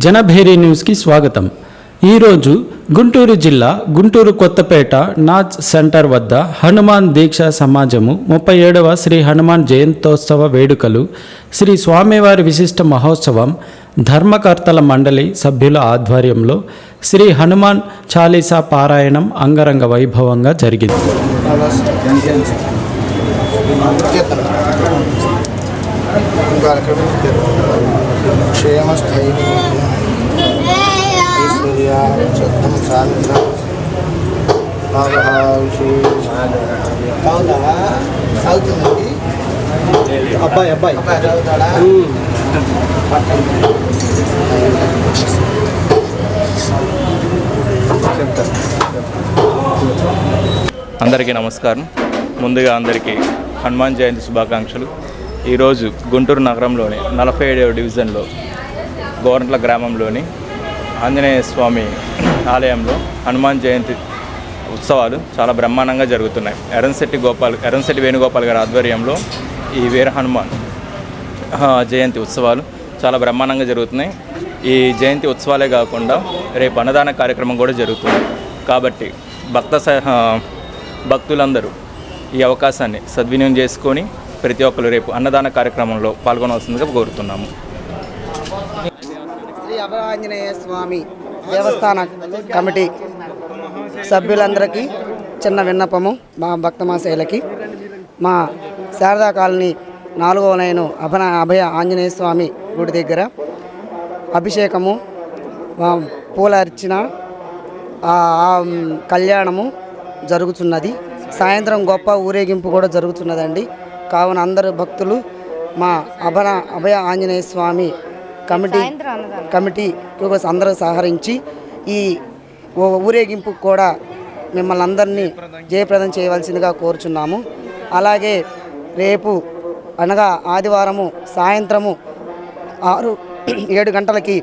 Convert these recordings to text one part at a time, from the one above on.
జనభేరి న్యూస్కి స్వాగతం. ఈరోజు గుంటూరు జిల్లా గుంటూరు కొత్తపేట నాచ్ సెంటర్ వద్ద హనుమాన్ దీక్ష సమాజము ముప్పై ఏడవ శ్రీ హనుమాన్ జయంతోత్సవ వేడుకలు శ్రీ స్వామివారి విశిష్ట మహోత్సవం ధర్మకర్తల మండలి సభ్యుల ఆధ్వర్యంలో శ్రీ హనుమాన్ చాలీసా పారాయణం అంగరంగ వైభవంగా జరిగింది. క్షేమస్థైర్య అవుతుందండి అబ్బాయి అబ్బాయి. అబ్బాయి చదువుతాడా? అందరికీ నమస్కారం. ముందుగా అందరికీ హనుమాన్ జయంతి శుభాకాంక్షలు. ఈరోజు గుంటూరు నగరంలోని నలభై ఏడవ డివిజన్లో గోరంట్ల గ్రామంలోని ఆంజనేయ స్వామి ఆలయంలో హనుమాన్ జయంతి ఉత్సవాలు చాలా బ్రహ్మాండంగా జరుగుతున్నాయి. ఎరంశెట్టి గోపాల్ ఎరంశెట్టి వేణుగోపాల్ గారి ఆధ్వర్యంలో ఈ వీర హనుమాన్ జయంతి ఉత్సవాలు చాలా బ్రహ్మాండంగా జరుగుతున్నాయి. ఈ జయంతి ఉత్సవాలే కాకుండా రేపు అన్నదాన కార్యక్రమం కూడా జరుగుతుంది. కాబట్టి భక్త భక్తులందరూ ఈ అవకాశాన్ని సద్వినియోగం చేసుకొని ప్రతి ఒక్కరు రేపు అన్నదాన కార్యక్రమంలో పాల్గొనవలసిందిగా కోరుతున్నాము. అభయాంజనేయ స్వామి దేవస్థాన కమిటీ సభ్యులందరికీ చిన్న విన్నపము మా భక్తమాశైలకి మా శారదా కాలనీ నాలుగవ లైను అభన అభయ ఆంజనేయ స్వామి గుడి దగ్గర అభిషేకము పూల అర్చన కళ్యాణము జరుగుతున్నది. సాయంత్రం గొప్ప ఊరేగింపు కూడా జరుగుతున్నదండి. కావున అందరు భక్తులు మా అభన అభయ ఆంజనేయ స్వామి కమిటీ కమిటీ కోసం అందరూ సహకరించి ఈ ఊరేగింపుకు కూడా మిమ్మల్ని అందరినీ జయప్రదం చేయవలసిందిగా కోరుచున్నాము. అలాగే రేపు అనగా ఆదివారము సాయంత్రము ఆరు ఏడు గంటలకి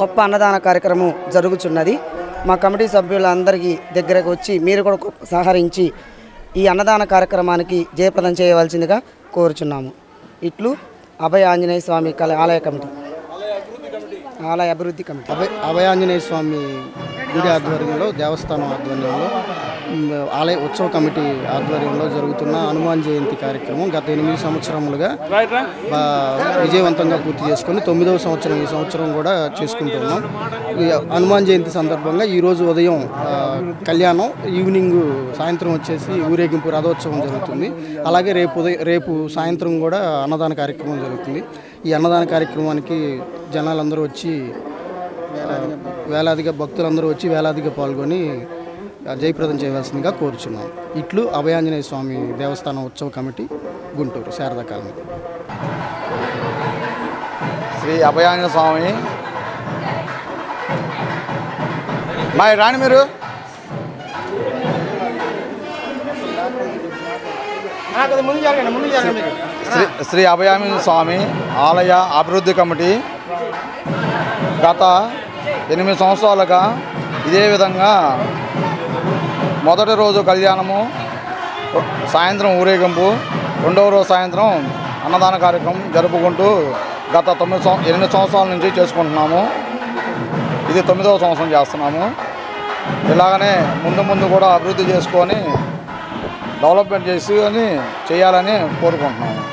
గొప్ప అన్నదాన కార్యక్రమం జరుగుతున్నది మా కమిటీ సభ్యులందరికీ దగ్గరకు వచ్చి మీరు కూడా సహకరించి ఈ అన్నదాన కార్యక్రమానికి జయప్రదం చేయవలసిందిగా కోరుచున్నాము. ఇట్లు అభయ ఆంజనేయ స్వామి ఆలయ కమిటీ. ఆలయ అభివృద్ధి కమిటీ. అభయ అభయాంజనేయ స్వామి గుడి ఆధ్వర్యంలో దేవస్థానం ఆధ్వర్యంలో ఆలయ ఉత్సవ కమిటీ ఆధ్వర్యంలో జరుగుతున్న హనుమాన్ జయంతి కార్యక్రమం గత ఎనిమిది సంవత్సరములుగా విజయవంతంగా పూర్తి చేసుకొని తొమ్మిదవ సంవత్సరం ఈ సంవత్సరం కూడా చేసుకుంటున్నాం ఈ హనుమాన్ జయంతి సందర్భంగా ఈరోజు ఉదయం కళ్యాణం ఈవినింగ్ సాయంత్రం వచ్చేసి ఊరేగింపు రథోత్సవం జరుగుతుంది. అలాగే రేపు ఉదయం రేపు సాయంత్రం కూడా అన్నదాన కార్యక్రమం జరుగుతుంది. ఈ అన్నదాన కార్యక్రమానికి జనాలందరూ వచ్చి వేలాదిగా భక్తులందరూ వచ్చి వేలాదిగా పాల్గొని జయప్రదం చేయవలసిందిగా కోరుచున్నాం. ఇట్లు అభయాంజనేయ స్వామి దేవస్థానం ఉత్సవ కమిటీ గుంటూరు శారదా కాలనీ. శ్రీ అభయాంజన స్వామి. మా రాణి మీరు. శ్రీ శ్రీ అభయామి స్వామి ఆలయ అభివృద్ధి కమిటీ గత ఎనిమిది సంవత్సరాలుగా ఇదే విధంగా మొదటి రోజు కళ్యాణము సాయంత్రం ఊరేగింపు రెండవ రోజు సాయంత్రం అన్నదాన కార్యక్రమం జరుపుకుంటూ గత తొమ్మిది సంవ ఎనిమిది సంవత్సరాల నుంచి చేసుకుంటున్నాము. ఇది తొమ్మిదవ సంవత్సరం చేస్తున్నాము. ఇలాగనే ముందు ముందు కూడా అభివృద్ధి చేసుకొని డెవలప్మెంట్ చేసి అని చేయాలని కోరుకుంటున్నాము